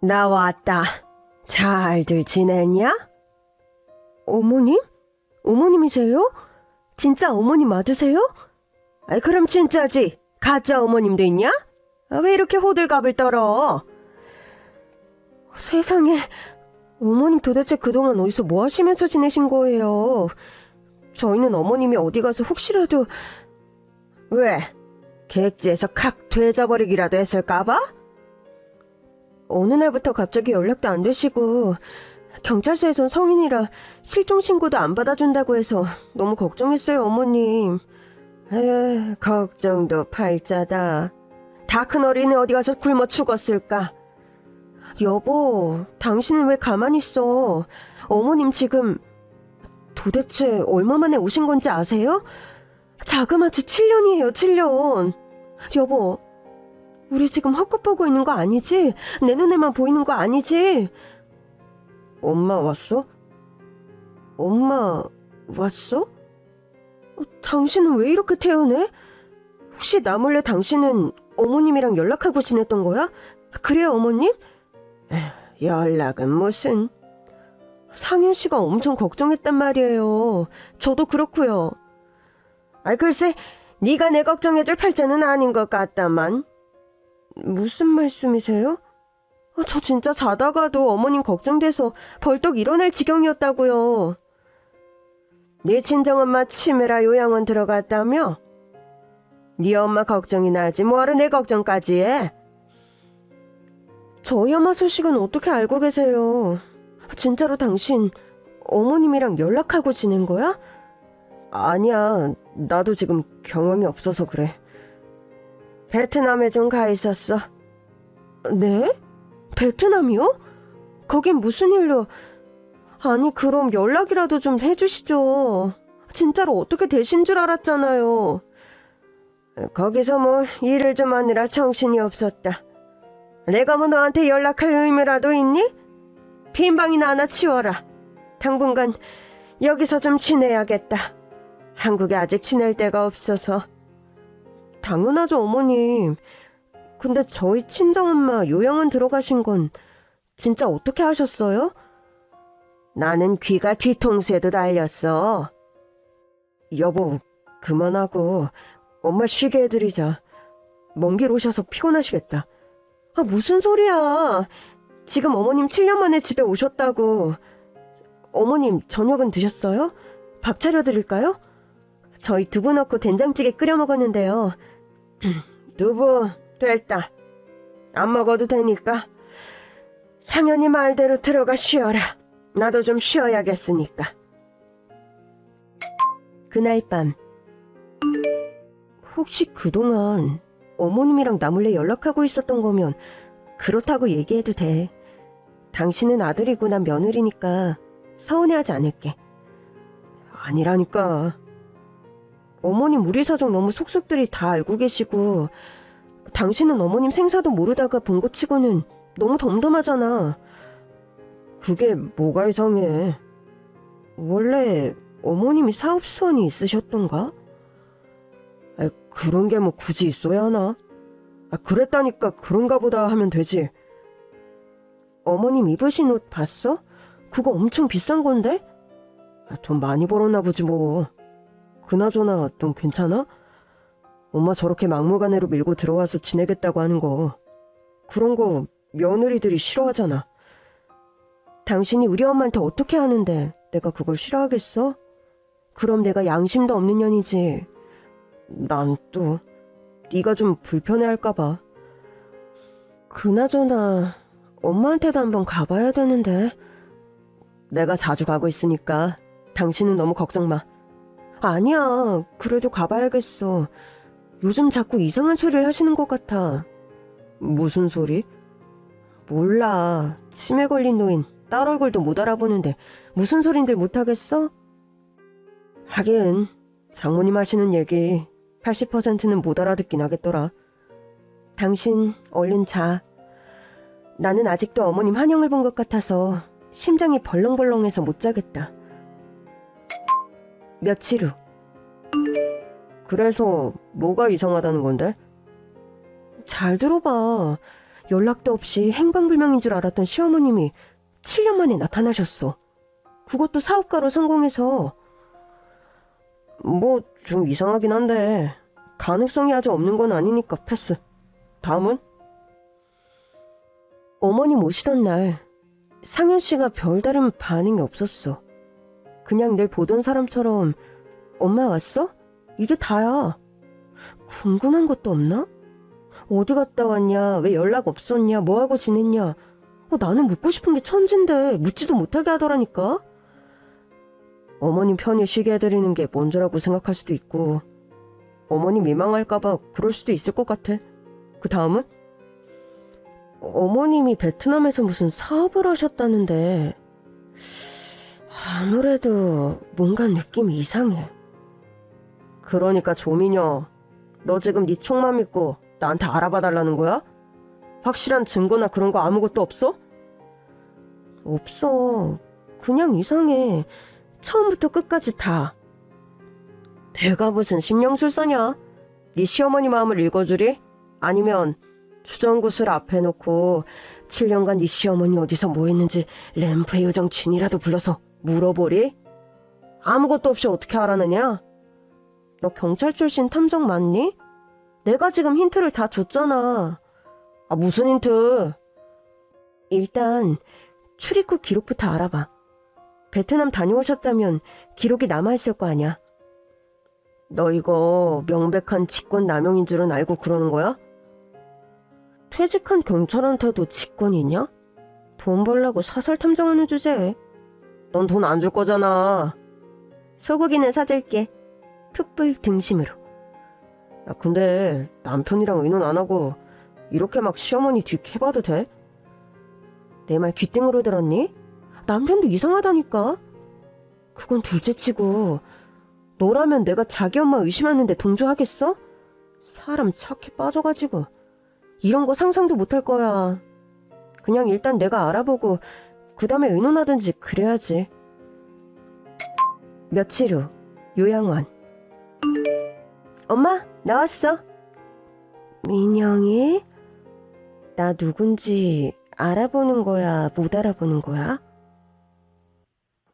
나 왔다. 잘들 지냈냐? 어머님? 어머님이세요? 진짜 어머님 맞으세요? 아, 그럼 진짜지. 가짜 어머님도 있냐? 아, 왜 이렇게 호들갑을 떨어? 세상에, 어머님 도대체 그동안 어디서 뭐 하시면서 지내신 거예요? 저희는 어머님이 어디 가서 혹시라도 왜? 객지에서 칵 되져버리기라도 했을까봐? 어느 날부터 갑자기 연락도 안 되시고 경찰서에선 성인이라 실종 신고도 안 받아준다고 해서 너무 걱정했어요 어머님. 에 걱정도 팔자다. 다 큰 어린애 어디 가서 굶어 죽었을까? 여보, 당신은 왜 가만히 있어? 어머님 지금 도대체 얼마 만에 오신 건지 아세요? 자그마치 7년이에요, 7년. 여보, 우리 지금 헛것 보고 있는 거 아니지? 내 눈에만 보이는 거 아니지? 엄마 왔어? 엄마 왔어? 어, 당신은 왜 이렇게 태어내? 혹시 나 몰래 당신은 어머님이랑 연락하고 지냈던 거야? 그래요, 어머님? 연락은 무슨... 상현 씨가 엄청 걱정했단 말이에요. 저도 그렇고요. 아 글쎄, 네가 내 걱정해줄 팔자는 아닌 것 같다만. 무슨 말씀이세요? 아, 저 진짜 자다가도 어머님 걱정돼서 벌떡 일어날 지경이었다고요. 네 친정엄마 치매라 요양원 들어갔다며? 네 엄마 걱정이 나지 뭐하러 내 걱정까지 해? 저희 엄마 소식은 어떻게 알고 계세요? 진짜로 당신 어머님이랑 연락하고 지낸 거야? 아니야, 나도 지금 경험이 없어서 그래. 베트남에 좀 가 있었어. 네? 베트남이요? 거긴 무슨 일로? 아니, 그럼 연락이라도 좀 해주시죠. 진짜로 어떻게 되신 줄 알았잖아요. 거기서 뭐 일을 좀 하느라 정신이 없었다. 내가 뭐 너한테 연락할 의무라도 있니? 빈 방이나 하나 치워라. 당분간 여기서 좀 지내야겠다. 한국에 아직 지낼 데가 없어서. 당연하죠, 어머님. 근데 저희 친정엄마 요양원 들어가신 건 진짜 어떻게 하셨어요? 나는 귀가 뒤통수에도 달렸어. 여보, 그만하고 엄마 쉬게 해드리자. 먼 길 오셔서 피곤하시겠다. 아, 무슨 소리야. 지금 어머님 7년 만에 집에 오셨다고. 어머님, 저녁은 드셨어요? 밥 차려드릴까요? 저희 두부 넣고 된장찌개 끓여 먹었는데요. 두부, 됐다. 안 먹어도 되니까. 상현이 말대로 들어가 쉬어라. 나도 좀 쉬어야겠으니까. 그날 밤. 혹시 그동안 어머님이랑 나 몰래 연락하고 있었던 거면 그렇다고 얘기해도 돼. 당신은 아들이고 난 며느리니까 서운해하지 않을게. 아니라니까. 어머님 우리 사정 너무 속속들이 다 알고 계시고 당신은 어머님 생사도 모르다가 본 것 치고는 너무 덤덤하잖아. 그게 뭐가 이상해. 원래 어머님이 사업 수완이 있으셨던가? 아, 그런 게 뭐 굳이 있어야 하나? 아, 그랬다니까 그런가 보다 하면 되지. 어머님 입으신 옷 봤어? 그거 엄청 비싼 건데? 아, 돈 많이 벌었나 보지 뭐. 그나저나 넌 괜찮아? 엄마 저렇게 막무가내로 밀고 들어와서 지내겠다고 하는 거. 그런 거 며느리들이 싫어하잖아. 당신이 우리 엄마한테 어떻게 하는데 내가 그걸 싫어하겠어? 그럼 내가 양심도 없는 년이지. 난 또 네가 좀 불편해할까 봐. 그나저나 엄마한테도 한번 가봐야 되는데. 내가 자주 가고 있으니까 당신은 너무 걱정 마. 아니야. 그래도 가봐야겠어. 요즘 자꾸 이상한 소리를 하시는 것 같아. 무슨 소리? 몰라. 치매 걸린 노인 딸 얼굴도 못 알아보는데 무슨 소린들 못하겠어? 하긴 장모님 하시는 얘기 80%는 못 알아듣긴 하겠더라. 당신 얼른 자. 나는 아직도 어머님 환영을 본 것 같아서 심장이 벌렁벌렁해서 못 자겠다. 며칠 후. 그래서 뭐가 이상하다는 건데? 잘 들어봐. 연락도 없이 행방불명인 줄 알았던 시어머님이 7년 만에 나타나셨어. 그것도 사업가로 성공해서. 뭐, 좀 이상하긴 한데, 가능성이 아주 없는 건 아니니까 패스. 다음은? 어머님 오시던 날, 상현 씨가 별다른 반응이 없었어. 그냥 늘 보던 사람처럼, 엄마 왔어? 이게 다야. 궁금한 것도 없나? 어디 갔다 왔냐? 왜 연락 없었냐? 뭐하고 지냈냐? 어, 나는 묻고 싶은 게 천진데 묻지도 못하게 하더라니까? 어머님 편히 쉬게 해드리는 게 먼저라고 생각할 수도 있고 어머니 민망할까봐 그럴 수도 있을 것 같아. 그 다음은? 어머님이 베트남에서 무슨 사업을 하셨다는데 아무래도 뭔가 느낌이 이상해. 그러니까 조민여, 너 지금 네 촉만 믿고 나한테 알아봐 달라는 거야? 확실한 증거나 그런 거 아무것도 없어? 없어. 그냥 이상해. 처음부터 끝까지 다. 내가 무슨 심령술사냐? 네 시어머니 마음을 읽어주리? 아니면 수정구슬 앞에 놓고 7년간 네 시어머니 어디서 뭐 했는지 램프의 요정 진이라도 불러서 물어보리? 아무것도 없이 어떻게 알아내냐? 너 경찰 출신 탐정 맞니? 내가 지금 힌트를 다 줬잖아. 아, 무슨 힌트? 일단 출입국 기록부터 알아봐. 베트남 다녀오셨다면 기록이 남아있을 거 아니야. 너 이거 명백한 직권 남용인 줄은 알고 그러는 거야? 퇴직한 경찰한테도 직권이 있냐? 돈 벌라고 사설 탐정하는 주제에. 넌 돈 안 줄 거잖아. 소고기는 사줄게. 툭불 등심으로. 야, 근데 남편이랑 의논 안 하고 이렇게 막 시어머니 뒤 캐봐도 돼? 내 말 귀등으로 들었니? 남편도 이상하다니까. 그건 둘째치고 너라면 내가 자기 엄마 의심하는데 동조하겠어? 사람 착해 빠져가지고 이런 거 상상도 못할 거야. 그냥 일단 내가 알아보고 그 다음에 의논하든지 그래야지. 며칠 후 요양원 엄마 나왔어. 민영이? 나 누군지 알아보는 거야, 못 알아보는 거야?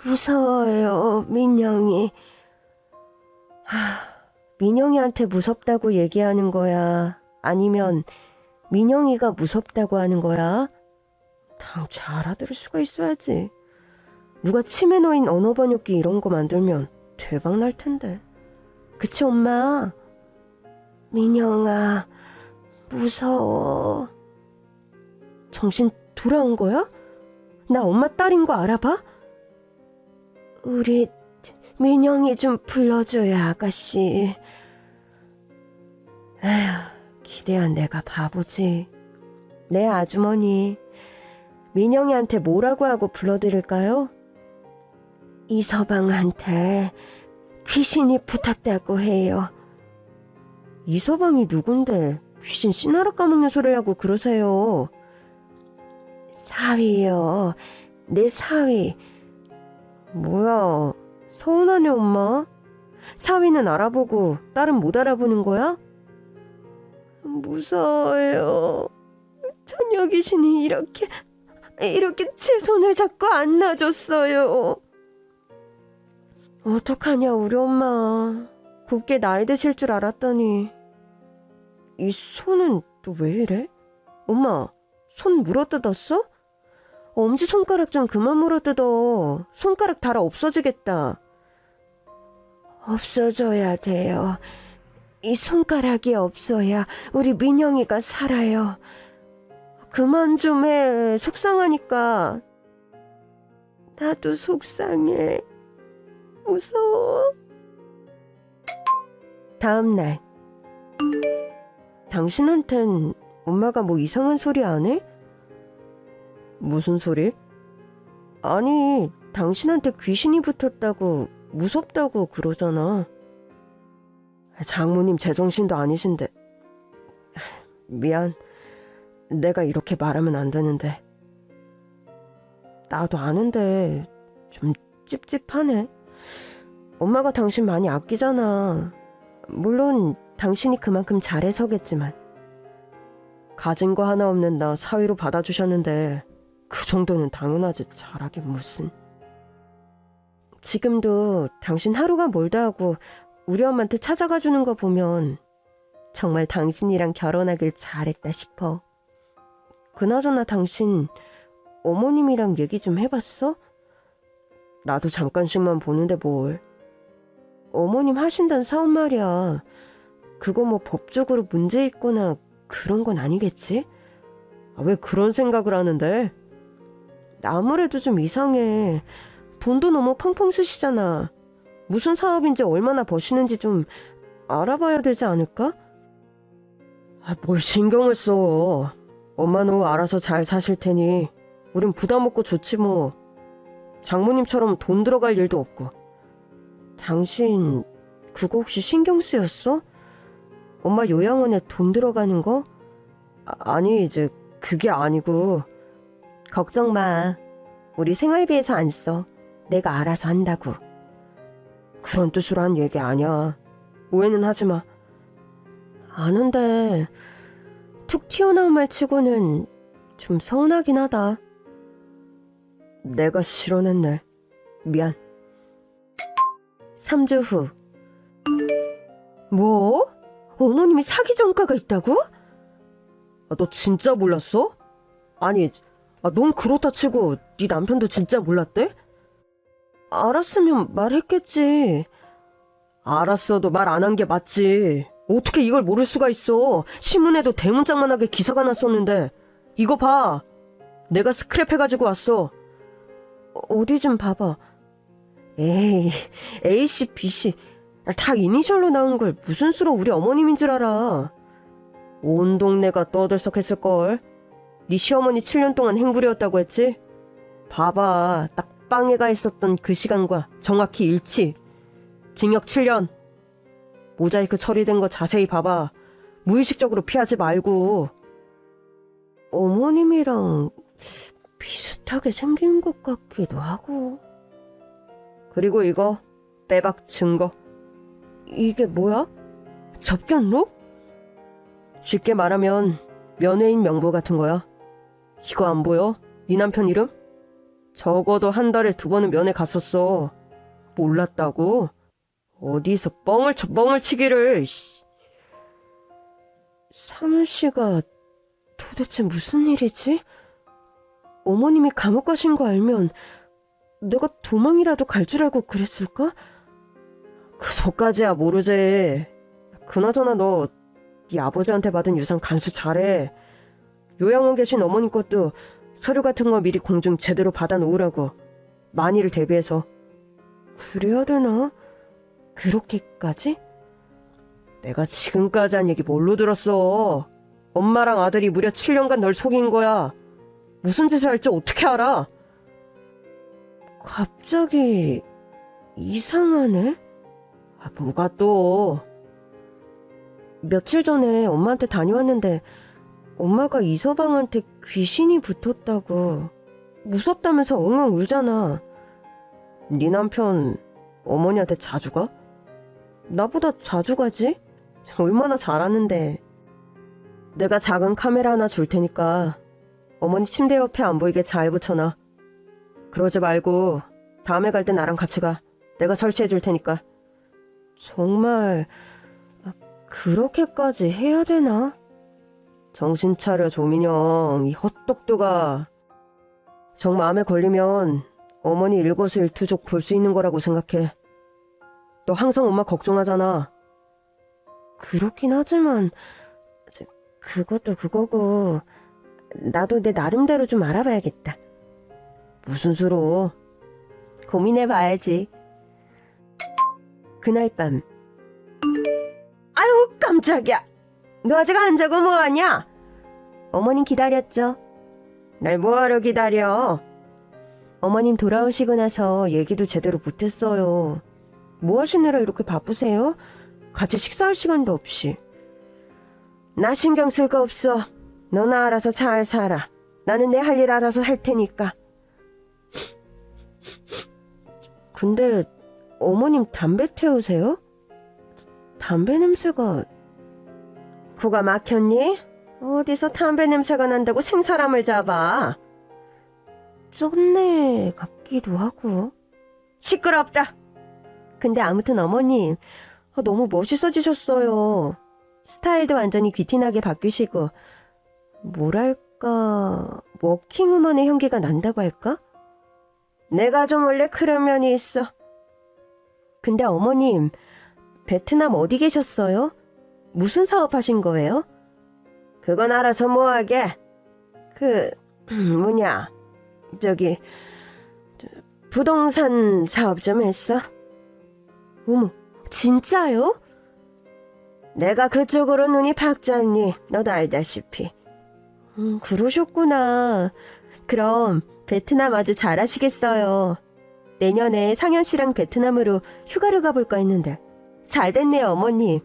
무서워요, 민영이. 하, 민영이한테 무섭다고 얘기하는 거야? 아니면 민영이가 무섭다고 하는 거야? 당최 알아들을 수가 있어야지. 누가 치매 노인 언어 번역기 이런 거 만들면 대박 날 텐데. 그치, 엄마? 민영아, 무서워. 정신 돌아온 거야? 나 엄마 딸인 거 알아봐? 우리 민영이 좀 불러줘야 아가씨. 에휴, 기대한 내가 바보지. 내 아주머니, 민영이한테 뭐라고 하고 불러드릴까요? 이서방한테 귀신이 붙었다고 해요. 이서방이 누군데 귀신 씨나라 까먹는 소리를 하고 그러세요. 사위요. 내 사위. 뭐야, 서운하네, 엄마. 사위는 알아보고 딸은 못 알아보는 거야? 무서워요. 처녀 귀신이 이렇게, 이렇게 제 손을 잡고 안놔줬어요. 어떡하냐, 우리 엄마. 곱게 나이 드실 줄 알았더니. 이 손은 또 왜 이래? 엄마, 손 물어뜯었어? 엄지 손가락 좀 그만 물어뜯어. 손가락 달아 없어지겠다. 없어져야 돼요. 이 손가락이 없어야 우리 민영이가 살아요. 그만 좀 해. 속상하니까. 나도 속상해. 무서워. 다음 날. 당신한텐 엄마가 뭐 이상한 소리 안 해? 무슨 소리? 아니, 당신한테 귀신이 붙었다고 무섭다고 그러잖아. 장모님 제정신도 아니신데. 미안. 내가 이렇게 말하면 안 되는데. 나도 아는데 좀 찝찝하네. 엄마가 당신 많이 아끼잖아. 물론 당신이 그만큼 잘해서겠지만. 가진 거 하나 없는 나 사위로 받아주셨는데 그 정도는 당연하지 잘하긴 무슨. 지금도 당신 하루가 멀다 하고 우리 엄마한테 찾아가 주는 거 보면 정말 당신이랑 결혼하길 잘했다 싶어. 그나저나 당신 어머님이랑 얘기 좀 해봤어? 나도 잠깐씩만 보는데 뭘. 어머님 하신다는 사업 말이야. 그거 뭐 법적으로 문제 있거나 그런 건 아니겠지? 아, 왜 그런 생각을 하는데? 아무래도 좀 이상해. 돈도 너무 펑펑 쓰시잖아. 무슨 사업인지 얼마나 버시는지 좀 알아봐야 되지 않을까? 아, 뭘 신경을 써. 엄마는 알아서 잘 사실 테니 우린 부담 없고 좋지 뭐. 장모님처럼 돈 들어갈 일도 없고. 당신 그거 혹시 신경 쓰였어? 엄마 요양원에 돈 들어가는 거? 아, 아니 이제 그게 아니고 걱정 마. 우리 생활비에서 안 써. 내가 알아서 한다고. 그런 뜻으로 한 얘기 아니야. 오해는 하지 마. 아는데 툭 튀어나온 말 치고는 좀 서운하긴 하다. 내가 실언했네. 미안. 3주 후. 뭐? 어머님이 사기 전과가 있다고? 아, 너 진짜 몰랐어? 아니, 아, 넌 그렇다 치고 네 남편도 진짜 몰랐대? 알았으면 말했겠지. 알았어도 말 안 한 게 맞지. 어떻게 이걸 모를 수가 있어. 신문에도 대문짝만하게 기사가 났었는데. 이거 봐. 내가 스크랩 해가지고 왔어. 어디 좀 봐봐. 에이, A씨, B씨. 다 이니셜로 나온 걸 무슨 수로 우리 어머님인 줄 알아. 온 동네가 떠들썩했을걸. 네 시어머니 7년 동안 행불이었다고 했지? 봐봐. 딱 빵에가 있었던 그 시간과 정확히 일치. 징역 7년. 모자이크 처리된 거 자세히 봐봐. 무의식적으로 피하지 말고. 어머님이랑 비슷하게 생긴 것 같기도 하고. 그리고 이거 빼박 증거. 이게 뭐야? 접견록? 쉽게 말하면 연예인 명부 같은 거야. 이거 안 보여? 네 남편 이름? 적어도 한 달에 두 번은 면회 갔었어. 몰랐다고? 어디서 뻥을 쳐 뻥을 치기를. 씨. 사문 씨가 도대체 무슨 일이지? 어머님이 감옥 가신 거 알면 내가 도망이라도 갈 줄 알고 그랬을까? 그 속까지야 모르지. 그나저나 너 네 아버지한테 받은 유산 간수 잘해. 요양원 계신 어머님 것도 서류 같은 거 미리 공증 제대로 받아 놓으라고. 만일을 대비해서. 그래야 되나? 그렇게까지? 내가 지금까지 한 얘기 뭘로 들었어? 엄마랑 아들이 무려 7년간 널 속인 거야. 무슨 짓을 할지 어떻게 알아? 갑자기 이상하네? 아, 뭐가 또? 며칠 전에 엄마한테 다녀왔는데 엄마가 이서방한테 귀신이 붙었다고 무섭다면서 엉엉 울잖아. 네 남편 어머니한테 자주 가? 나보다 자주 가지? 얼마나 잘하는데. 내가 작은 카메라 하나 줄 테니까 어머니 침대 옆에 안 보이게 잘 붙여놔. 그러지 말고 다음에 갈 때 나랑 같이 가. 내가 설치해 줄 테니까. 정말 아, 그렇게까지 해야 되나? 정신 차려 조민영 이 헛똑똑아. 정 마음에 걸리면 어머니 일거수일투족 볼 수 있는 거라고 생각해. 너 항상 엄마 걱정하잖아. 그렇긴 하지만 저, 그것도 그거고 나도 내 나름대로 좀 알아봐야겠다. 무슨 수로? 고민해봐야지. 그날 밤. 아유 깜짝이야. 너 아직 안 자고 뭐하냐? 어머님 기다렸죠. 날 뭐하러 기다려? 어머님 돌아오시고 나서 얘기도 제대로 못했어요. 뭐 하시느라 이렇게 바쁘세요? 같이 식사할 시간도 없이. 나 신경 쓸 거 없어. 너나 알아서 잘 살아. 나는 내 할 일 알아서 할 테니까. 근데 어머님 담배 태우세요? 담배 냄새가... 코가 막혔니? 어디서 담배 냄새가 난다고 생사람을 잡아? 쫀내 같기도 하고. 시끄럽다. 근데 아무튼 어머님, 아, 너무 멋있어지셨어요. 스타일도 완전히 귀티나게 바뀌시고, 뭐랄까, 워킹우먼의 향기가 난다고 할까? 내가 좀 원래 그런 면이 있어. 근데 어머님, 베트남 어디 계셨어요? 무슨 사업 하신 거예요? 그건 알아서 뭐하게. 그, 뭐냐, 저기, 저, 부동산 사업 좀 했어? 어머, 진짜요? 내가 그쪽으로 눈이 박잖니. 너도 알다시피. 음, 그러셨구나. 그럼 베트남 아주 잘하시겠어요. 내년에 상현 씨랑 베트남으로 휴가를 가볼까 했는데. 잘 됐네요, 어머님.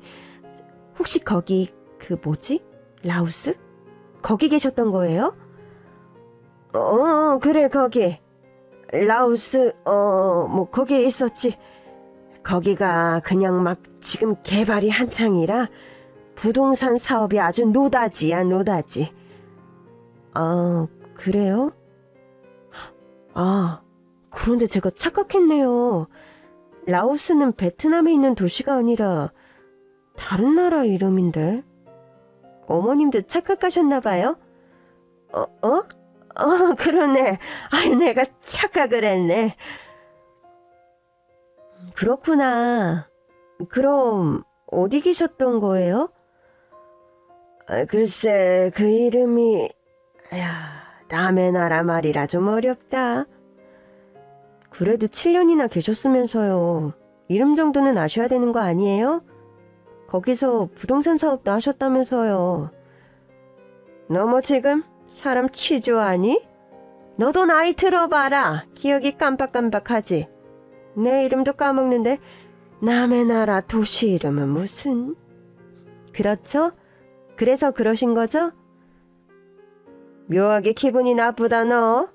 혹시 거기 그 뭐지? 라오스? 거기 계셨던 거예요? 어, 그래, 거기. 라오스, 어, 뭐, 거기에 있었지. 거기가 그냥 막 지금 개발이 한창이라 부동산 사업이 아주 노다지야, 노다지. 아, 그래요? 아, 그런데 제가 착각했네요. 라오스는 베트남에 있는 도시가 아니라 다른 나라 이름인데. 어머님도 착각하셨나봐요? 어, 어? 어, 그러네. 아, 내가 착각을 했네. 그렇구나. 그럼 어디 계셨던 거예요? 아, 글쎄, 그 이름이, 야, 남의 나라 말이라 좀 어렵다. 그래도 7년이나 계셨으면서요. 이름 정도는 아셔야 되는 거 아니에요? 거기서 부동산 사업도 하셨다면서요. 너 뭐 지금 사람 취조하니? 너도 나이 들어봐라. 기억이 깜빡깜빡하지. 내 이름도 까먹는데 남의 나라 도시 이름은 무슨? 그렇죠? 그래서 그러신 거죠? 묘하게 기분이 나쁘다 너.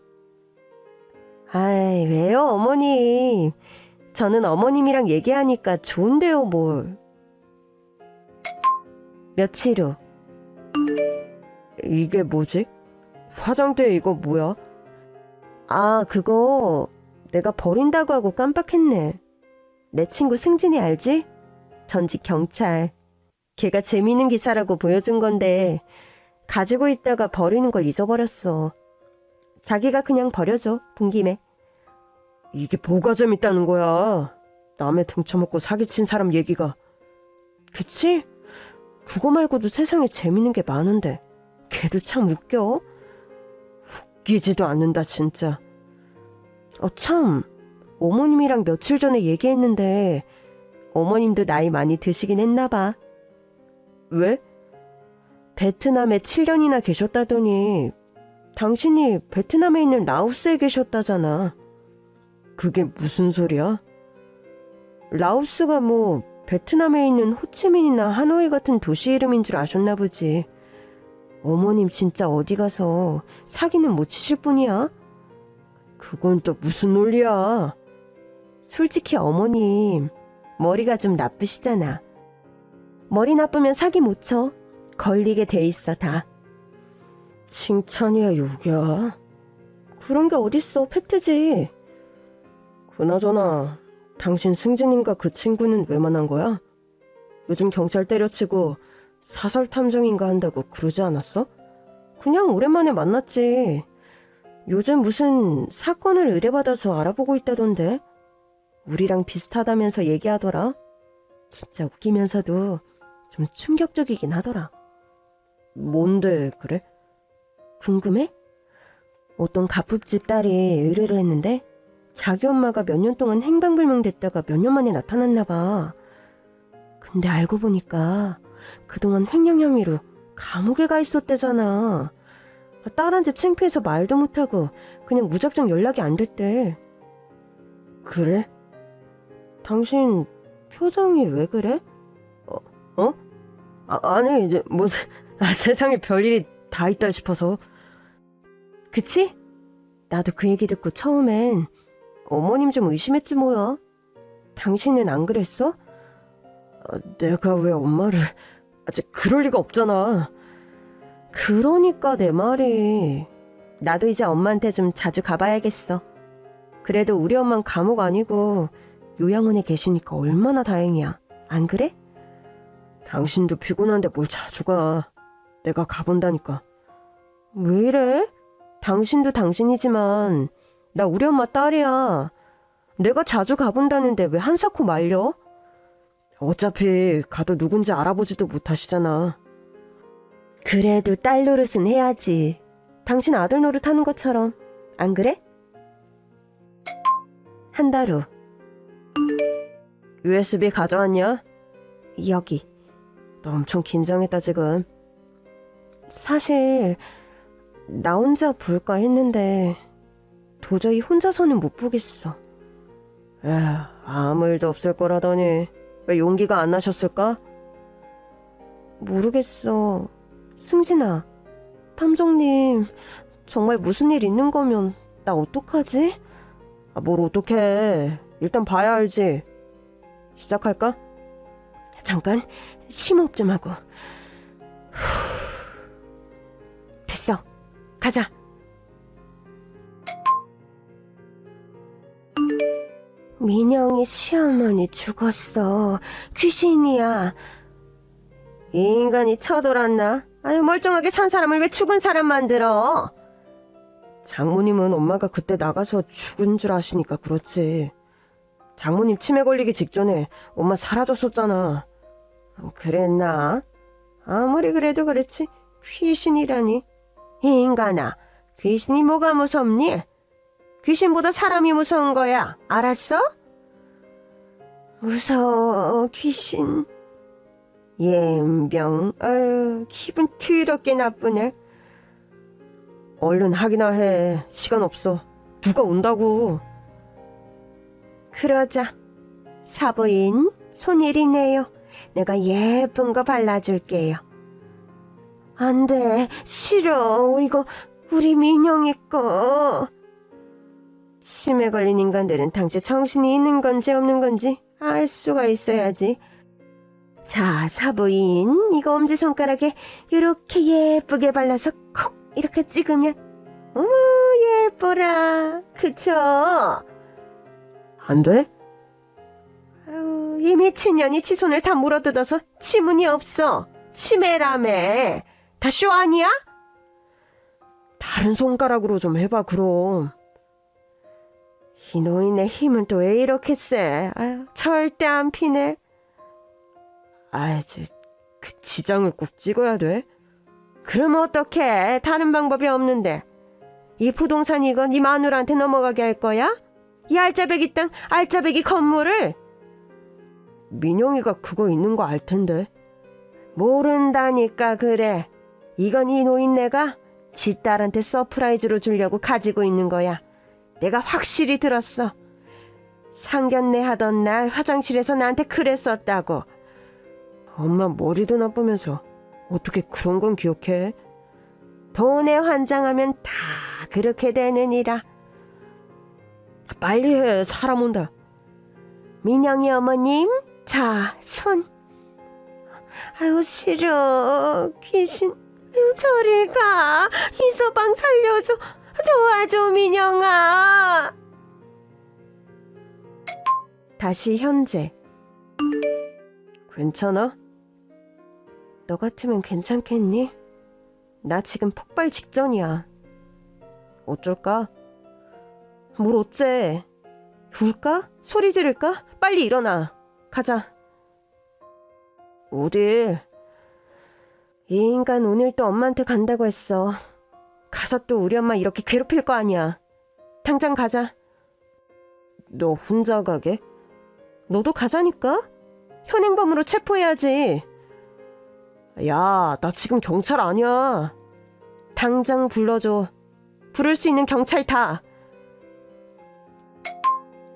아이 왜요 어머님. 저는 어머님이랑 얘기하니까 좋은데요 뭘. 며칠 후. 이게 뭐지? 화장대 이거 뭐야? 아 그거 내가 버린다고 하고 깜빡했네. 내 친구 승진이 알지? 전직 경찰. 걔가 재미있는 기사라고 보여준 건데 가지고 있다가 버리는 걸 잊어버렸어. 자기가 그냥 버려줘, 본 김에. 이게 뭐가 재밌다는 거야? 남의 등쳐먹고 사기친 사람 얘기가. 그치? 그거 말고도 세상에 재밌는 게 많은데 걔도 참 웃겨. 웃기지도 않는다 진짜. 어 참, 어머님이랑 며칠 전에 얘기했는데 어머님도 나이 많이 드시긴 했나 봐. 왜? 베트남에 7년이나 계셨다더니 당신이 베트남에 있는 라오스에 계셨다잖아. 그게 무슨 소리야? 라오스가 뭐 베트남에 있는 호치민이나 하노이 같은 도시 이름인 줄 아셨나 보지. 어머님 진짜 어디 가서 사기는 못 치실 뿐이야? 그건 또 무슨 논리야? 솔직히 어머님, 머리가 좀 나쁘시잖아. 머리 나쁘면 사기 못 쳐. 걸리게 돼 있어, 다. 칭찬이야, 욕이야? 그런 게 어딨어, 팩트지. 그나저나, 당신 승진인가 그 친구는 왜 만난 거야? 요즘 경찰 때려치고 사설 탐정인가 한다고 그러지 않았어? 그냥 오랜만에 만났지. 요즘 무슨 사건을 의뢰받아서 알아보고 있다던데. 우리랑 비슷하다면서 얘기하더라. 진짜 웃기면서도 좀 충격적이긴 하더라. 뭔데 그래? 궁금해? 어떤 가풋집 딸이 의뢰를 했는데 자기 엄마가 몇 년 동안 행방불명 됐다가 몇 년 만에 나타났나 봐. 근데 알고 보니까 그동안 횡령 혐의로 감옥에 가 있었대잖아. 딸한테 창피해서 말도 못하고 그냥 무작정 연락이 안 됐대. 그래? 당신 표정이 왜 그래? 어? 어? 아, 아니 이제 뭐 세- 아, 세상에 별일이 다 있다 싶어서. 그치? 나도 그 얘기 듣고 처음엔 어머님 좀 의심했지 뭐야. 당신은 안 그랬어? 아, 내가 왜 엄마를 아직 그럴 리가 없잖아. 그러니까 내 말이. 나도 이제 엄마한테 좀 자주 가봐야겠어. 그래도 우리 엄만 감옥 아니고 요양원에 계시니까 얼마나 다행이야. 안 그래? 당신도 피곤한데 뭘 자주 가. 내가 가본다니까. 왜 이래? 당신도 당신이지만 나 우리 엄마 딸이야. 내가 자주 가본다는데 왜 한사코 말려? 어차피 가도 누군지 알아보지도 못하시잖아. 그래도 딸 노릇은 해야지. 당신 아들 노릇 하는 것처럼. 안 그래? 한 달 후. USB 가져왔냐? 여기. 너 엄청 긴장했다, 지금. 사실, 나 혼자 볼까 했는데, 도저히 혼자서는 못 보겠어. 에휴, 아무 일도 없을 거라더니, 왜 용기가 안 나셨을까? 모르겠어. 승진아, 탐정님, 정말 무슨 일 있는 거면 나 어떡하지? 아, 뭘 어떡해. 일단 봐야 알지. 시작할까? 잠깐, 심호흡 좀 하고. 후. 됐어. 가자. 민영이 시어머니 죽었어. 귀신이야. 이 인간이 쳐돌았나? 아유, 멀쩡하게 산 사람을 왜 죽은 사람 만들어? 장모님은 엄마가 그때 나가서 죽은 줄 아시니까 그렇지. 장모님 치매 걸리기 직전에 엄마 사라졌었잖아. 그랬나? 아무리 그래도 그렇지. 귀신이라니. 이 인간아, 귀신이 뭐가 무섭니? 귀신보다 사람이 무서운 거야. 알았어? 무서워, 귀신. 예병, 아유, 기분 더럽게 나쁘네. 얼른 하기나 해. 시간 없어. 누가 온다고. 그러자. 사부인, 손일이네요. 내가 예쁜 거 발라줄게요. 안 돼. 싫어. 이거 우리 민영이 거. 치매 걸린 인간들은 당최 정신이 있는 건지 없는 건지 알 수가 있어야지. 자, 사부인, 이거 엄지손가락에 이렇게 예쁘게 발라서 콕 이렇게 찍으면 어머 예뻐라. 그쵸? 안 돼? 아유, 이 미친년이 치손을 다 물어뜯어서 지문이 없어. 치매라며. 다쇼 아니야? 다른 손가락으로 좀 해봐 그럼. 이 노인의 힘은 또 왜 이렇게 세? 아유, 절대 안 피네. 아이, 저, 그 지장을 꼭 찍어야 돼? 그럼 어떡해? 다른 방법이 없는데. 이 부동산 이거 네 마누라한테 넘어가게 할 거야? 이 알짜배기 땅, 알짜배기 건물을? 민영이가 그거 있는 거 알 텐데. 모른다니까 그래. 이건 이 노인네가 지 딸한테 서프라이즈로 주려고 가지고 있는 거야. 내가 확실히 들었어. 상견례 하던 날 화장실에서 나한테 그랬었다고. 엄마 머리도 나쁘면서 어떻게 그런 건 기억해? 돈에 환장하면 다 그렇게 되느니라. 빨리 해, 사람 온다. 민영이 어머님, 자, 손. 아유, 싫어. 귀신. 아유, 저리 가. 이 서방 살려줘. 도와줘, 민영아. 다시 현재. 괜찮아? 너 같으면 괜찮겠니? 나 지금 폭발 직전이야. 어쩔까? 뭘 어째? 울까? 소리 지를까? 빨리 일어나. 가자. 어디? 이 인간 오늘 또 엄마한테 간다고 했어. 가서 또 우리 엄마 이렇게 괴롭힐 거 아니야. 당장 가자. 너 혼자 가게? 너도 가자니까? 현행범으로 체포해야지. 야, 나 지금 경찰 아니야. 당장 불러줘. 부를 수 있는 경찰 타.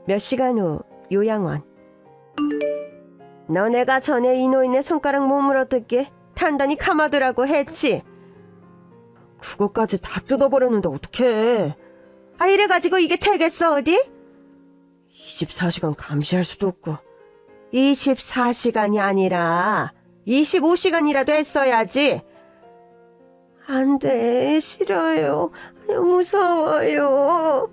몇 시간 후 요양원. 너네가 전에 이 노인의 손가락 못 물어뜯게 단단히 감아두라고 했지. 그것까지 다 뜯어버렸는데 어떡해. 아 이래 가지고 이게 되겠어 어디? 24시간 감시할 수도 없고 24시간이 아니라 25시간이라도 했어야지. 안 돼, 싫어요. 무서워요.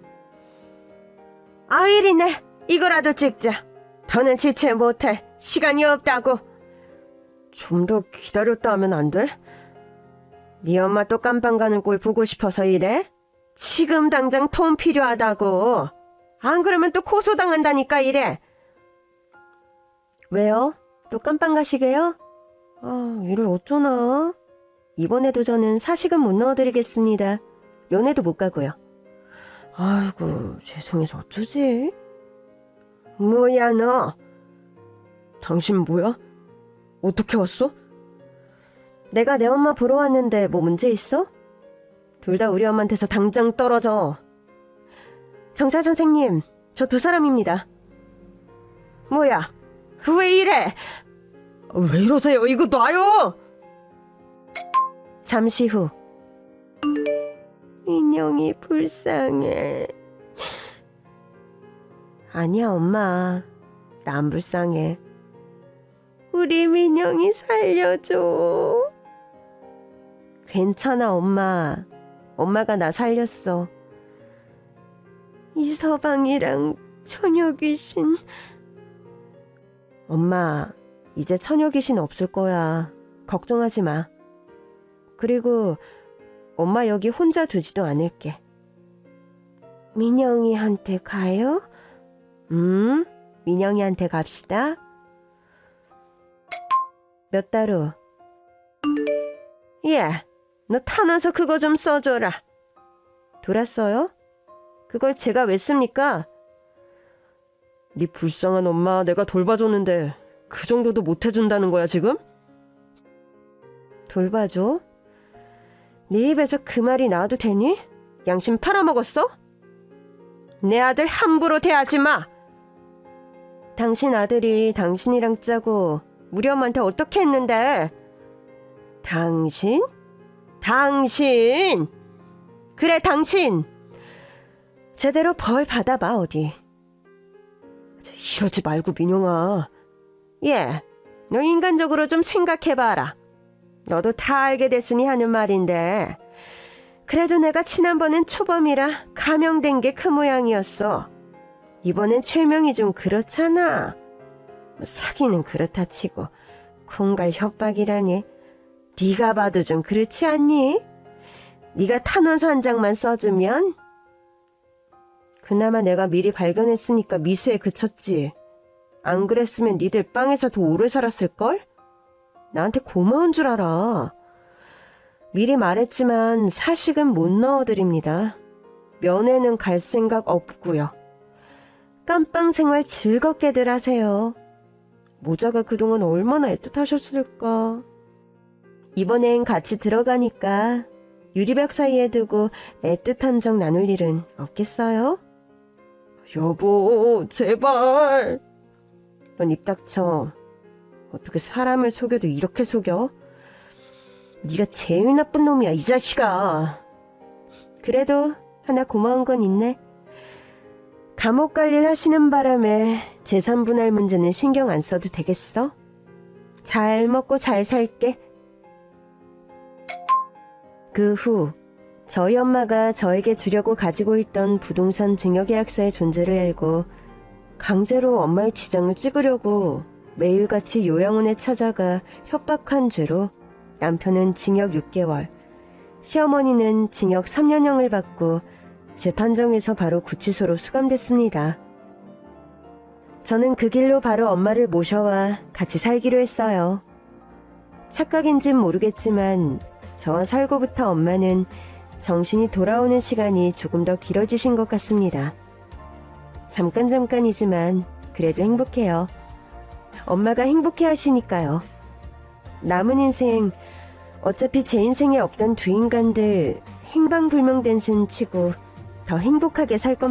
아이리네, 이거라도 찍자. 더는 지체 못해. 시간이 없다고. 좀 더 기다렸다 하면 안 돼? 네 엄마 또 깜빵 가는 꼴 보고 싶어서 이래? 지금 당장 돈 필요하다고. 안 그러면 또 고소당한다니까 이래. 왜요? 또 깜빵 가시게요? 아, 이를 어쩌나? 이번에도 저는 사식은 못 넣어드리겠습니다. 연애도 못 가고요. 아이고, 죄송해서 어쩌지? 뭐야, 너? 당신 뭐야? 어떻게 왔어? 내가 내 엄마 보러 왔는데 뭐 문제 있어? 둘 다 우리 엄마한테서 당장 떨어져. 경찰 선생님, 저 두 사람입니다. 뭐야? 왜 이래? 왜 이러세요? 이거 놔요! 잠시 후. 인형이 불쌍해. 아니야, 엄마. 나 안 불쌍해. 우리 민영이 살려줘. 괜찮아, 엄마. 엄마가 나 살렸어. 이서방이랑 처녀 귀신. 엄마, 이제 처녀 귀신 없을 거야. 걱정하지 마. 그리고 엄마 여기 혼자 두지도 않을게. 민영이한테 가요? 음, 민영이한테 갑시다. 몇 달 후. 예, 너 타나서 그거 좀 써줘라. 돌았어요? 그걸 제가 왜 씁니까? 네 불쌍한 엄마 내가 돌봐줬는데 그 정도도 못 해준다는 거야 지금? 돌봐줘? 네 입에서 그 말이 나와도 되니? 양심 팔아먹었어? 내 아들 함부로 대하지 마! 당신 아들이 당신이랑 짜고 우리 엄마한테 어떻게 했는데? 당신? 당신! 그래 당신! 제대로 벌 받아봐 어디 이러지 말고 민영아 예, 너 인간적으로 좀 생각해봐라. 너도 다 알게 됐으니 하는 말인데. 그래도 내가 지난번엔 초범이라 감형된 게 그 모양이었어. 이번엔 최명이 좀 그렇잖아. 뭐 사기는 그렇다 치고 공갈 협박이라니. 네가 봐도 좀 그렇지 않니? 네가 탄원서 한 장만 써주면. 그나마 내가 미리 발견했으니까 미수에 그쳤지. 안 그랬으면 니들 빵에서 더 오래 살았을걸? 나한테 고마운 줄 알아. 미리 말했지만 사식은 못 넣어드립니다. 면회는 갈 생각 없고요. 깜빵 생활 즐겁게들 하세요. 모자가 그동안 얼마나 애틋하셨을까. 이번엔 같이 들어가니까 유리벽 사이에 두고 애틋한 정 나눌 일은 없겠어요? 여보, 제발. 넌 입 닥쳐. 어떻게 사람을 속여도 이렇게 속여? 네가 제일 나쁜 놈이야, 이 자식아. 그래도 하나 고마운 건 있네. 감옥 관리를 하시는 바람에 재산 분할 문제는 신경 안 써도 되겠어? 잘 먹고 잘 살게. 그 후 저희 엄마가 저에게 주려고 가지고 있던 부동산 증여계약서의 존재를 알고 강제로 엄마의 지장을 찍으려고 매일같이 요양원에 찾아가 협박한 죄로 남편은 징역 6개월, 시어머니는 징역 3년형을 받고 재판정에서 바로 구치소로 수감됐습니다. 저는 그 길로 바로 엄마를 모셔와 같이 살기로 했어요. 착각인진 모르겠지만 저와 살고부터 엄마는 정신이 돌아오는 시간이 조금 더 길어지신 것 같습니다. 잠깐 잠깐이지만 그래도 행복해요. 엄마가 행복해 하시니까요. 남은 인생 어차피 제 인생에 없던 두 인간들 행방불명된 셈 치고 더 행복하게 살 겁니다.